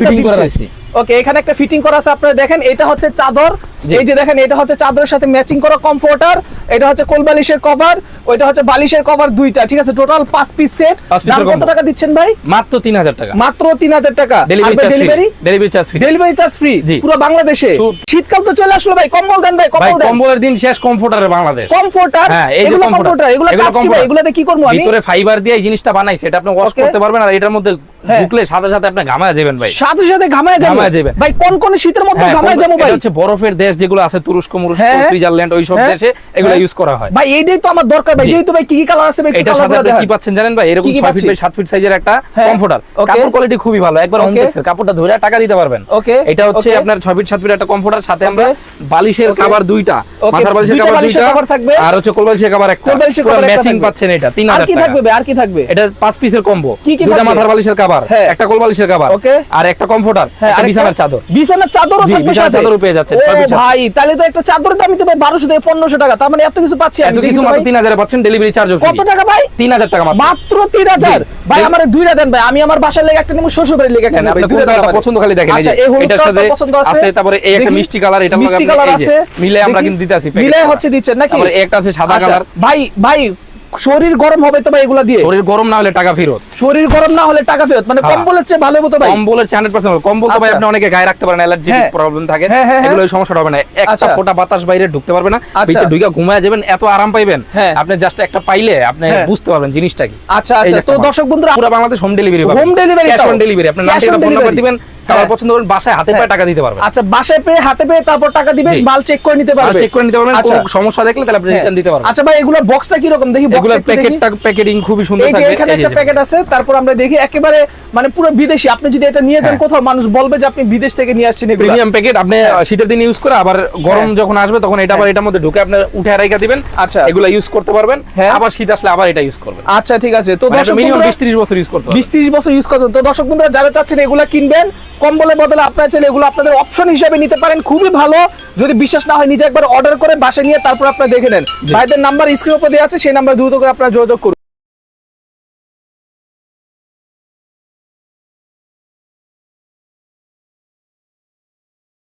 Fitting করা আছে ওকে এখানে একটা ফিটিং করা আছে আপনারা দেখেন এটা হচ্ছে চাদর। এই যে দেখেন এটা হচ্ছে চাদরের সাথে ম্যাচিং করা কমফোর্টার এটা হচ্ছে কোল বালিশের কভার ওইটা হচ্ছে বালিশের কভার দুইটা ঠিক আছে? টোটাল পাঁচ পিস সেট দাম কত টাকা দিচ্ছেন ভাই? মাত্র তিন হাজার টাকা। মাত্র তিন হাজার টাকা। Delivery delivery charge free delivery charge free. পুরো বাংলাদেশে। শীতকাল তো চলে আসলো ভাই কম্বল দেন ভাই কম্বল দেন। কম্বলের দিন শেষ কমফোর্টারে বাংলাদেশ। কমফোর্টার হ্যাঁ, এগুলো কমফোর্টার এগুলো কাজ কি ভাই। এগুলোতে কি করব আমি? ভিতরে ফাইবার দিয়ে এই জিনিসটা বানাইছে এটা আপনি ওয়াশ. করতে পারবেন আর এটার মধ্যে হ্যাঁ। ঢুকলে সাথে সাথে আপনি ঘামায় যাবেন ভাই। সাথে সাথে ঘামায় যাবেন। ভাই কোন কোন শীতের মধ্যে হ্যাঁ, ঘামায় যাব ভাই? হচ্ছে বরফের দেশ যেগুলো আছে তুরস্ক মুরস্ক হ্যাঁ, হ্যাঁ। সুইজারল্যান্ড ওই সব হ্যাঁ। দেশে এগুলো। ইউজ করা হয় ভাই এইটাই তো আমার দরকার ভাই জি। যেই তো ভাই কি কি কালার আছে ভাই এটার সাথে আপনি কি পাচ্ছেন জানেন ভাই এরকম কি কি 6 ফিট বাই 7 ফিট সাইজের একটা কমফোর্টার কাপড় কোয়ালিটি খুবই ভালো একবার Okay. অনটেক্সের কাপড়টা ধরে টাকা দিতে পারবেন Okay, এটা হচ্ছে আপনার 6 ফিট 7 ফিট একটা কমফোর্টার সাথে আমরা বালিশের. কভার দুইটা মাথার বালিশের কভার দুইটা থাকবে। আর হচ্ছে কোল বালিশের কভার একটা কোল বালিশের পুরো ম্যাচিং পাচ্ছেন এটা 3000 আর কি থাকবে ভাই আর কি থাকবে এটা পাঁচ পিসের কম্বো কি কি দুইটা মাথার বালিশের কভার। একটা কোল বালিশের কভার Okay. আর একটা কমফোর্টার একটা? বিছানার চাদর বিছানার চাদরও থাকবে সাথে। চাদরও পেয়ে ও ছয় পিস ভাই তাহলে তো একটা চাদরের দাম ভাই 1200 থেকে 1500 টাকা। তার মানে এত কিছু পাচ্ছি এত কিছু মাত্র। 3000 এ পাচ্ছেন ডেলিভারি চার্জ কত টাকা ভাই? 3000 টাকা মাত্র। তিন 3000 ভাই আমার দুইটা দেন ভাই। আমি আমার বাসার লেগে একটা নেব শ্বশুর বাড়ির লেগে কেন। পছন্দ খালি দেখেন আচ্ছা এটার সাথে আছে? তারপরে এই একটা মিষ্টি কালার এটা মিষ্টি কালার আছে। মিলে আমরা কিন্তু দিতে আছি মিলে হচ্ছে দিচ্ছেন নাকি? একটা আছে সাদা আচ্ছা, কালার ভাই ভাই শরীর গরম হবে তো ভাই এগুলা দিয়ে শরীর গরম না হলে টাকা ফেরত শরীর গরম না হলে টাকা ফেরত মানে হ্যাঁ। কম্বলের চেয়ে ভালো হতো ভাই কম্বলের 100% কম্বল তো ভাই আচ্ছা। আপনি অনেকে গায়ে রাখতে পারেন অ্যালার্জি। প্রবলেম থাকে হ্যাঁ, হ্যাঁ। এগুলো এই সমস্যাটা হবে না একটা আচ্ছা। ফোঁটা বাতাস বাইরে ঢুকতে পারবে না আচ্ছা। ভিতরে ঢুকে ঘুমায় যাবেন এত আরাম পাইবেন হ্যাঁ। আপনি জাস্ট একটা পাইলে আপনি। বুঝতে পারবেন জিনিসটা কি আচ্ছা আচ্ছা তো। দর্শক বন্ধুরা পুরো Bangladesh home delivery home delivery cash on delivery আপনি নাম ঠিকানা ফোন নাম্বার দিবেন। কালার পছন্দ করবেন বাসায় হাতে পায়ে টাকা দিতে পারবেন আচ্ছা বাসায় পেয়ে হাতে পেয়ে তারপর টাকা দিবেন মাল চেক করে নিতে পারবে। চেক করে নিতে পারবেন কোনো সমস্যা দেখলে তাহলে আপনি হ্যাঁ। রিটার্ন দিতে পারবেন। আচ্ছা ভাই এগুলো বক্সটা কি রকম দেখি এগুলো। প্যাকেটটা প্যাকেটিং খুবই সুন্দর থাকবে এখানে একটা প্যাকেট আছে তারপর আমরা দেখি একেবারে মানে পুরো বিদেশি। আপনি যদি এটা নিয়ে যান হ্যাঁ। কোথাও মানুষ বলবে যে আপনি বিদেশ থেকে নিয়ে আসছেন এগুলো। প্রিমিয়াম প্যাকেট আপনি হ্যাঁ। শীতের দিন ইউজ করে আবার গরম হ্যাঁ। যখন আসবে তখন এটা আবার এটার মধ্যে ঢুকে আপনি উঠে রাইখা দিবেন। আচ্ছা। এগুলো ইউজ করতে পারবেন। হ্যাঁ। আবার শীত আসলে আবার এটা ইউজ করবেন। আচ্ছা ঠিক আছে। তো দর্শক মিনিমাম বন্ধুরা বিশ ত্রিশ বছর ইউজ করতে পারবেন বিশ ত্রিশ বছর ইউজ করতেন তো দর্শক বন্ধুরা যারা চাচ্ছেন এগুলো কিনবেন কম্বলের বদলে আপনার চাইলে এগুলো আপনাদের অপশন হিসেবে নিতে পারেন। খুবই ভালো। যদি বিশ্বাস না হয় নিজে একবার অর্ডার করে বাসে নিয়ে তারপর আপনার দেখে নেন। ভাইদের নাম্বার স্ক্রিন উপর দেওয়া আছে সেই নাম্বার দ্রুত করে আপনার যোগাযোগ করুন।